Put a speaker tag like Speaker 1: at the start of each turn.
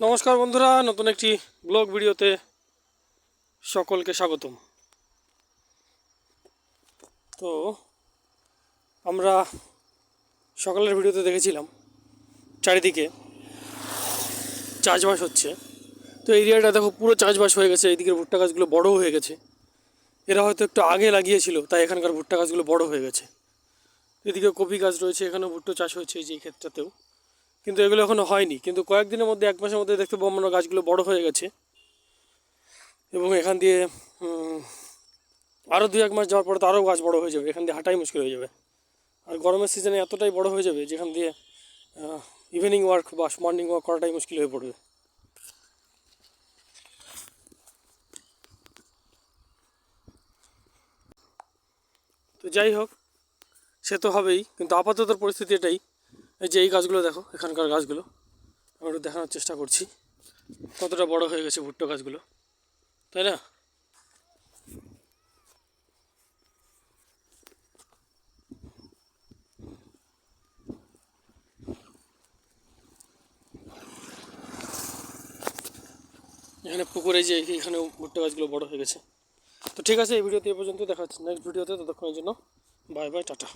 Speaker 1: নমস্কার বন্ধুরা, নতুন একটি ব্লগ ভিডিওতে সকলকে স্বাগতম। তো আমরা সকালের ভিডিওতে দেখেছিলাম চারিদিকে চাষবাস হচ্ছে। তো এরিয়াটা দেখো পুরো চাষবাস হয়ে গেছে এইদিকের ভুট্টা গাছগুলো বড়ও হয়ে গেছে। এরা হয়তো একটু আগে লাগিয়েছিল, তাই এখানকার ভুট্টা গাছগুলো বড় হয়ে গেছে। এদিকে কপি গাছ রয়েছে, এখানেও ভুট্টো চাষ হয়েছে এই যে ক্ষেত্রতেও। কিন্তু এগুলো এখনও হয়নি। কিন্তু কয়েকদিনের মধ্যে, এক মাসের মধ্যে দেখতে পাবো আমরা গাছগুলো বড় হয়ে গেছে। এবং এখান দিয়ে আরও দু এক মাস যাওয়ার পরে তো আরও গাছ বড় হয়ে যাবে। এখান দিয়ে হাঁটাই মুশকিল হয়ে যাবে। আর গরমের সিজনে এতটাই বড় হয়ে যাবে, যেখান দিয়ে ইভিনিং ওয়ার্ক বা মর্নিং ওয়ার্ক করাটাই মুশকিল হয়ে পড়বে। তো যাই হোক, সে তো হবেই। কিন্তু আপাতত পরিস্থিতি এটাই। এই যে এই গাছগুলো দেখো, এখানকার গাছগুলো। আমি একটু দেখানোর চেষ্টা করছি, কতটা বড় হয়ে গেছে ভুট্টো গাছগুলো, তাই না? এখানে পুকুরে যে এখানে ভুট্টো গাছগুলো বড় হয়ে গেছে। তো ঠিক আছে, এই ভিডিওতে এ পর্যন্ত দেখা হচ্ছে নেক্সট ভিডিওতে, ততক্ষণের জন্য বাই বাই টাটা।